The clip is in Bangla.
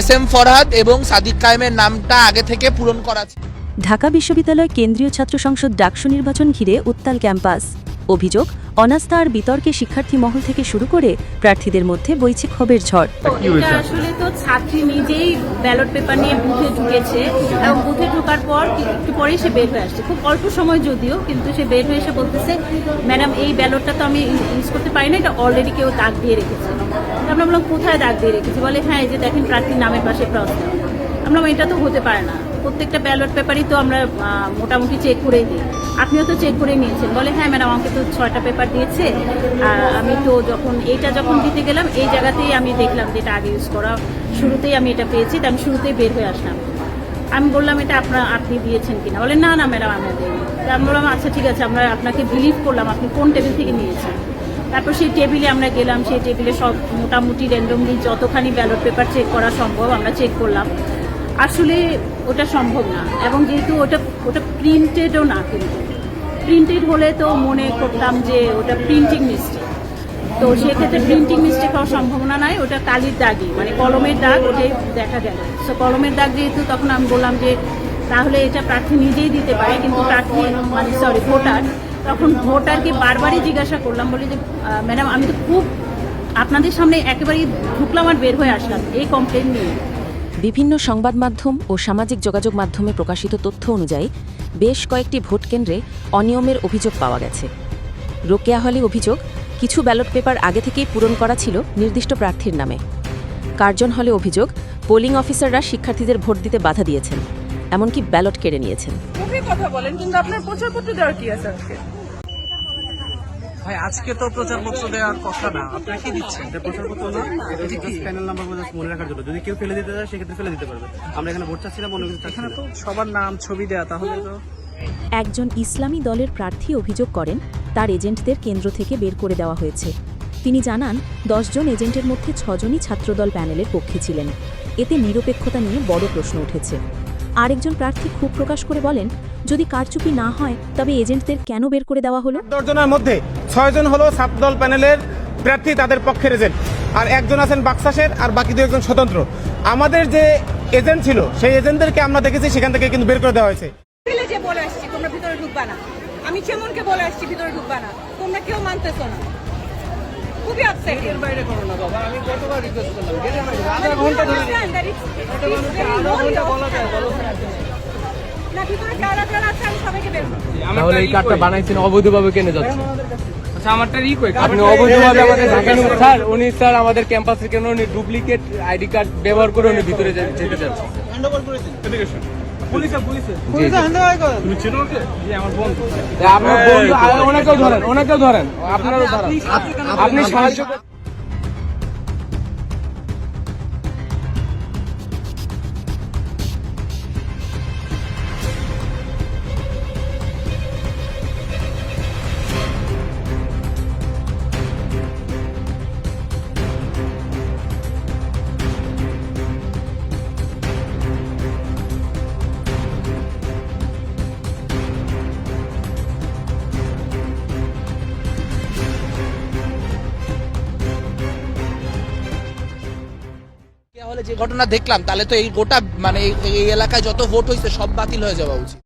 এস এম ফরহাদ এবং সাদিক কায়েমের নামটা আগে থেকে পূরণ করা ঢাকা বিশ্ববিদ্যালয় কেন্দ্রীয় ছাত্র সংসদ ডাকসু নির্বাচন ঘিরে উত্তাল ক্যাম্পাস। অভিযোগ অনাস্থা আর বিতর্কে শিক্ষার্থী মহল থেকে শুরু করে প্রার্থীদের মধ্যে বইছে ক্ষোভের ঝড়। এটা আসলে তো ছাত্রী নিজেই ব্যালট পেপার নিয়ে বুথে ঢুকেছে এবং বুথে ঢোকার পর কি- একটু পরেই সে বের হয়ে আসছে। খুব অল্প সময় যদিও কিন্তু সে বের হয়ে এসে বলতেছে ম্যাডাম এই ব্যালটটা তো আমি ইউজ করতে পারি না এটা অলরেডি কেউ দাগ দিয়ে রেখেছে। আমরা বললাম কোথায় দাগ দিয়ে রেখেছি? বলে হ্যাঁ এই যে দেখেন প্রার্থীর নামের পাশে ক্রস আমরা এটা তো হতে পারে না। প্রত্যেকটা ব্যালট পেপারই তো আমরা মোটামুটি চেক করেই দিই। আপনিও তো চেক করে নিয়েছেন। বলে হ্যাঁ ম্যাডাম আমাকে তো ছয়টা পেপার দিয়েছে। আর আমি তো যখন, এইটা যখন দিতে গেলাম, এই জায়গাতেই আমি দেখলাম যে এটা আগে ইউজ করা, শুরুতেই আমি এটা পেয়েছি, তো আমি শুরুতেই বের হয়ে আসলাম। আমি বললাম, এটা আপনার আপনি দিয়েছেন কিনা? বলে, না না ম্যাডাম আমি তো আমি বললাম আচ্ছা ঠিক আছে, আমরা আপনাকে বিলিভ করলাম, আপনি কোন টেবিল থেকে নিয়েছেন? তারপর সেই টেবিলে আমরা গেলাম, সেই টেবিলে সব মোটামুটি র্যান্ডমলি যতখানি ব্যালট পেপার চেক করা সম্ভব আমরা চেক করলাম। আসলে ওটা সম্ভব না। এবং যেহেতু ওটা ওটা প্রিন্টেডও না কিন্তু। প্রিন্টেড হলে তো মনে করতাম যে ওটা প্রিন্টিং মিস্টেক তো সেক্ষেত্রে প্রিন্টিং মিস্টেক হওয়ার সম্ভাবনা নাই। ওটা কালির দাগই মানে কলমের দাগ ওটাই দেখা গেল। সো কলমের দাগ যেহেতু তখন আমি বললাম যে তাহলে এটা প্রার্থী নিজেই দিতে পারে, কিন্তু প্রার্থী মানে সরি ভোটার। তখন ভোটারকে বারবারই জিজ্ঞাসা করলাম, বলি যে ম্যাডাম, আমি তো খুব আপনাদের সামনে একেবারেই ঢুকলাম আর বের হয়ে আসলাম, এই কমপ্লেন নিয়ে। বিভিন্ন সংবাদ মাধ্যম ও সামাজিক যোগাযোগ মাধ্যমে প্রকাশিত তথ্য অনুযায়ী বেশ কয়েকটি ভোট কেন্দ্রে অনিয়মের অভিযোগ পাওয়া গেছে। রোকেয়া হলে অভিযোগ, কিছু ব্যালট পেপার আগে থেকেই পূরণ করা ছিল নির্দিষ্ট প্রার্থীর নামে। কার্জন হলে অভিযোগ, পোলিং অফিসাররা শিক্ষার্থীদের ভোট দিতে বাধা দিয়েছেন, এমনকি ব্যালট কেড়ে নিয়েছেন। কথা বলেন, কিন্তু আপনার প্রচারপত্র দেওয়ার কি আছে আজকে? ভাই আজকে তো প্রচারপত্র দেওয়ার কথা না। আপনারা কি দিচ্ছেন? এটা প্রচারপত্র না এটা হচ্ছে প্যানেল নাম্বার মনে রাখার জন্য। যদি কেউ ফেলে দিতে চায় সেক্ষেত্রে ফেলে দিতে পারবে। আমরা এখানে ভোট চাচ্ছি না এখানে তো সবার নাম ছবি দেয়া তাহলে তো একজন ইসলামী দলের প্রার্থী অভিযোগ করেন তার এজেন্টদের কেন্দ্র থেকে বের করে দেওয়া হয়েছে। তিনি জানান দশজন এজেন্টের মধ্যে ছজনই ছাত্রদল প্যানেলের পক্ষে ছিলেন। এতে নিরপেক্ষতা নিয়ে বড় প্রশ্ন উঠেছে। আরেকজন প্রার্থী ক্ষোভ প্রকাশ করে বলেন যদি কারচুপি না হয় তবে এজেন্টদের কেন বের করে দেওয়া হলো? দশজনের মধ্যে ছয়জন হলো ছাত্রদল প্যানেলের প্রার্থী তাদের পক্ষের এজেন্ট। আর একজন আছেন বাক্সাসের আর বাকি দু একজন স্বতন্ত্র। আমাদের যে এজেন্ট ছিল সেই এজেন্টদেরকে আমরা দেখেছি সেখান থেকে কিন্তু বের করে দেওয়া হয়েছে। যে বলে আসছি তোমরা ভিতরে ঢুকবা না। আমি চেমনকে বলে আসছি ভিতরে ঢুকবা না। তোমরা কেউ মানতেছো না। খুবই আপসেটিং বাইরে করো না বাবা আমি কতবার রিকোয়েস্ট করলাম। আধা ঘণ্টা ধরে না ভিতরে কারা কারা আছে আমি সবাইকে বের তাহলে এই কার্ডটা বানাইছেন অবৈধভাবে কেন যাচ্ছে? আচ্ছা আমারটা রিকোয়েস্ট আপনি অবৈধভাবে আমাদের নিয়ে- স্যার উনি স্যার আমাদের ক্যাম্পাসে কেন উনি ডুপ্লিকেট আইডি কার্ড ব্যবহার করে উনি ভিতরে যেতে জি। আপনি সাহায্য করুন। রোকেয়া হলে যে ঘটনা দেখলাম, তাহলে তো এই গোটা মানে এই এলাকায় যত ভোট হয়েছে, সব বাতিল হয়ে যাওয়া উচিত